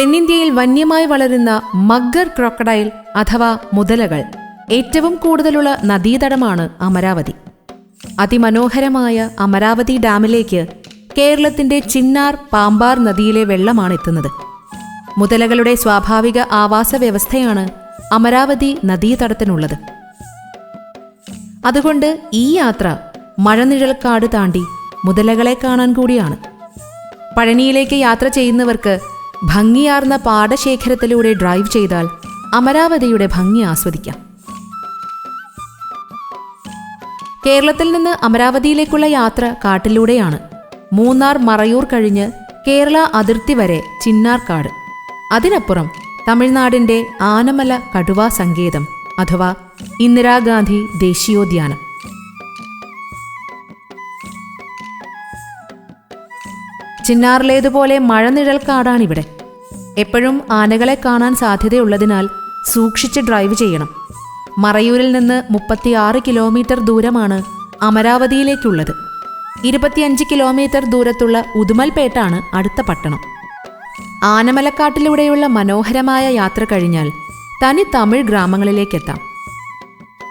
തെന്നിന്ത്യയിൽ വന്യമായി വളരുന്ന മഗ്ഗർ ക്രോക്കഡൈൽ അഥവാ മുതലകൾ ഏറ്റവും കൂടുതലുള്ള നദീതടമാണ് അമരാവതി. അതിമനോഹരമായ അമരാവതി ഡാമിലേക്ക് കേരളത്തിന്റെ ചിന്നാർ പാമ്പാർ നദിയിലെ വെള്ളമാണ് എത്തുന്നത്. മുതലകളുടെ സ്വാഭാവിക ആവാസ വ്യവസ്ഥയാണ് അമരാവതി നദീതടത്തിനുള്ളത്. അതുകൊണ്ട് ഈ യാത്ര മഴനിഴൽക്കാട് താണ്ടി മുതലകളെ കാണാൻ കൂടിയാണ്. പഴനിയിലേക്ക് യാത്ര ചെയ്യുന്നവർക്ക് ഭംഗിയാർന്ന പാടശേഖരത്തിലൂടെ ഡ്രൈവ് ചെയ്താൽ അമരാവതിയുടെ ഭംഗി ആസ്വദിക്കാം. കേരളത്തിൽ നിന്ന് അമരാവതിയിലേക്കുള്ള യാത്ര കാട്ടിലൂടെയാണ്. മൂന്നാർ മറയൂർ കഴിഞ്ഞ് കേരള അതിർത്തി വരെ ചിന്നാർക്കാട്. അതിനപ്പുറം തമിഴ്നാടിന്റെ ആനമല കടുവാ സങ്കേതം അഥവാ ഇന്ദിരാഗാന്ധി ദേശീയോദ്യാനം. ചിന്നാറിലേതുപോലെ മഴനിഴൽക്കാടാണിവിടെ. എപ്പോഴും ആനകളെ കാണാൻ സാധ്യതയുള്ളതിനാൽ സൂക്ഷിച്ച് ഡ്രൈവ് ചെയ്യണം. മറയൂരിൽ നിന്ന് മുപ്പത്തിയാറ് കിലോമീറ്റർ ദൂരമാണ് അമരാവതിയിലേക്കുള്ളത്. ഇരുപത്തിയഞ്ച് കിലോമീറ്റർ ദൂരത്തുള്ള ഉദുമൽപേട്ടാണ് അടുത്ത പട്ടണം. ആനമലക്കാട്ടിലൂടെയുള്ള മനോഹരമായ യാത്ര കഴിഞ്ഞാൽ തനി തമിഴ് ഗ്രാമങ്ങളിലേക്കെത്താം.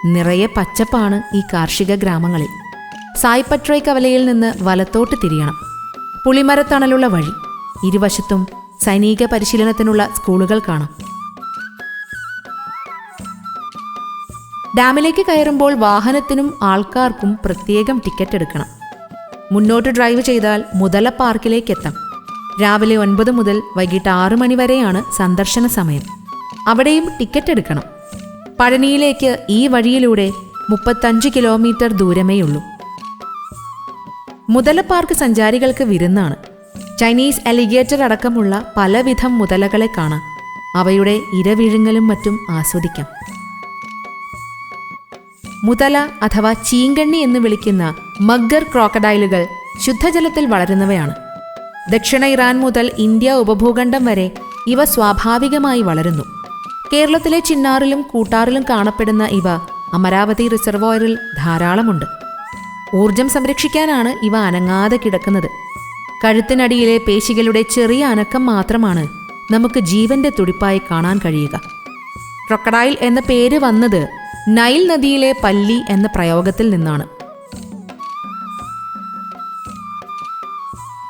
നിറയെ പച്ചപ്പാണ് ഈ കാർഷിക ഗ്രാമങ്ങളിൽ. സായ്പട്രൈ കവലയിൽ നിന്ന് വലത്തോട്ട് തിരിയണം. പുളിമരത്തണലുള്ള വഴി ഇരുവശത്തും സൈനിക പരിശീലനത്തിനുള്ള സ്കൂളുകൾ കാണാം. ഡാമിലേക്ക് കയറുമ്പോൾ വാഹനത്തിനും ആൾക്കാർക്കും പ്രത്യേകം ടിക്കറ്റ് എടുക്കണം. മുന്നോട്ട് ഡ്രൈവ് ചെയ്താൽ മുതല പാർക്കിലേക്ക് എത്താം. രാവിലെ ഒൻപത് മുതൽ വൈകിട്ട് ആറു മണി വരെയാണ് സന്ദർശന സമയം. അവിടെയും ടിക്കറ്റ് എടുക്കണം. പഴനിയിലേക്ക് ഈ വഴിയിലൂടെ മുപ്പത്തഞ്ച് കിലോമീറ്റർ ദൂരമേയുള്ളൂ. മുതല പാർക്ക് സഞ്ചാരികൾക്ക് വിരുന്നാണ്. ചൈനീസ് അലിഗേറ്റർ അടക്കമുള്ള പലവിധം മുതലകളെ കാണാം. അവയുടെ ഇരവിഴുങ്ങലും മറ്റും ആസ്വദിക്കാം. മുതല അഥവാ ചീങ്കണ്ണി എന്ന് വിളിക്കുന്ന മഗ്ഗർ ക്രോക്കഡൈലുകൾ ശുദ്ധജലത്തിൽ വളരുന്നവയാണ്. ദക്ഷിണ ഇറാൻ മുതൽ ഇന്ത്യ ഉപഭൂഖണ്ഡം വരെ ഇവ സ്വാഭാവികമായി വളരുന്നു. കേരളത്തിലെ ചിന്നാറിലും കൂട്ടാറിലും കാണപ്പെടുന്ന ഇവ അമരാവതി റിസർവോയറിൽ ധാരാളമുണ്ട്. ഊർജം സംരക്ഷിക്കാനാണ് ഇവ അനങ്ങാതെ കിടക്കുന്നത്. കഴുത്തിനടിയിലെ പേശികളുടെ ചെറിയ അനക്കം മാത്രമാണ് നമുക്ക് ജീവന്റെ തുടിപ്പായി കാണാൻ കഴിയുക. ക്രൊക്കഡൈൽ എന്ന പേര് വന്നത് നൈൽ നദിയിലെ പല്ലി എന്ന പ്രയോഗത്തിൽ നിന്നാണ്.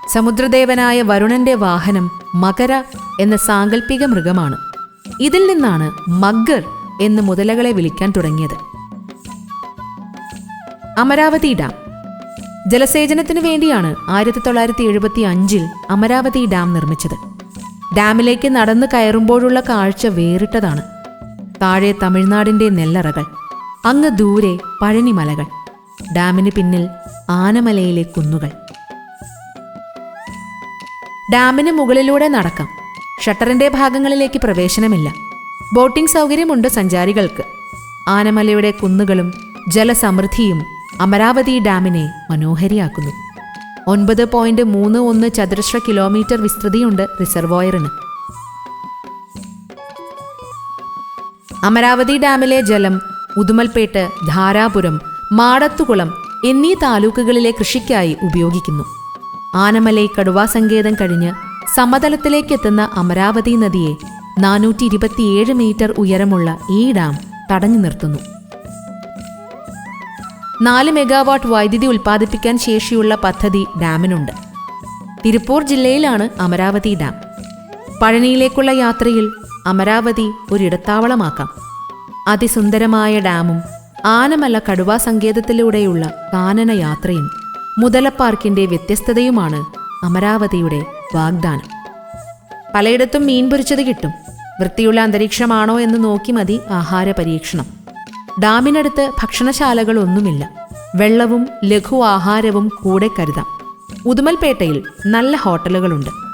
സമുദ്രദേവനായ വരുണന്റെ വാഹനം മകര എന്ന സാങ്കല്പിക മൃഗമാണ്. ഇതിൽ നിന്നാണ് മഗ്ഗർ എന്ന് മുതലകളെ വിളിക്കാൻ തുടങ്ങിയത്. അമരാവതി ഡാം. ജലസേചനത്തിനു വേണ്ടിയാണ് ആയിരത്തി തൊള്ളായിരത്തി എഴുപത്തി അഞ്ചിൽ അമരാവതി ഡാം നിർമ്മിച്ചത്. ഡാമിലേക്ക് നടന്നു കയറുമ്പോഴുള്ള കാഴ്ച വേറിട്ടതാണ്. താഴെ തമിഴ്നാടിന്റെ നെല്ലറകൾ അങ്ങ് ദൂരെ പഴനിമലകൾ ഡാമിന് പിന്നിൽ ആനമലയിലെ കുന്നുകൾ. ഡാമിന് മുകളിലൂടെ നടക്കാം. ഷട്ടറിന്റെ ഭാഗങ്ങളിലേക്ക് പ്രവേശനമില്ല. ബോട്ടിംഗ് സൗകര്യമുണ്ട് സഞ്ചാരികൾക്ക്. ആനമലയുടെ കുന്നുകളും ജലസമൃദ്ധിയും അമരാവതി ഡാമിനെ മനോഹരിയാക്കുന്നു. ഒൻപത് പോയിന്റ് മൂന്ന് ഒന്ന് ചതുരശ്ര കിലോമീറ്റർ വിസ്തൃതിയുണ്ട് റിസർവോയറിന്. അമരാവതി ഡാമിലെ ജലം ഉദുമൽപേട്ട് ധാരാപുരം മാടത്തുകുളം എന്നീ താലൂക്കുകളിലെ കൃഷിക്കായി ഉപയോഗിക്കുന്നു. ആനമലൈ കടുവാ സങ്കേതം കഴിഞ്ഞ് സമതലത്തിലേക്കെത്തുന്ന അമരാവതി നദിയെ നാനൂറ്റി ഇരുപത്തിയേഴ് മീറ്റർ ഉയരമുള്ള ഈ ഡാം തടഞ്ഞു നിർത്തുന്നു. നാല് മെഗാവാട്ട് വൈദ്യുതി ഉൽപ്പാദിപ്പിക്കാൻ ശേഷിയുള്ള പദ്ധതി ഡാമിനുണ്ട്. തിരുപ്പൂർ ജില്ലയിലാണ് അമരാവതി ഡാം. പഴനിയിലേക്കുള്ള യാത്രയിൽ അമരാവതി ഒരിടത്താവളമാക്കാം. അതിസുന്ദരമായ ഡാമും ആനമല കടുവാ സങ്കേതത്തിലൂടെയുള്ള കാനന യാത്രയും മുതലപ്പാർക്കിന്റെ വ്യത്യസ്തതയുമാണ് അമരാവതിയുടെ വാഗ്ദാനം. പലയിടത്തും മീൻ പൊരിച്ചത് കിട്ടും. വൃത്തിയുള്ള അന്തരീക്ഷമാണോ എന്ന് നോക്കി മതി ആഹാര പരീക്ഷണം. ഡാമിനടുത്ത് ഭക്ഷണശാലകളൊന്നുമില്ല. വെള്ളവും ലഘു ആഹാരവും കൂടെ കരുതാം. ഉദുമൽപേട്ടയിൽ നല്ല ഹോട്ടലുകളുണ്ട്.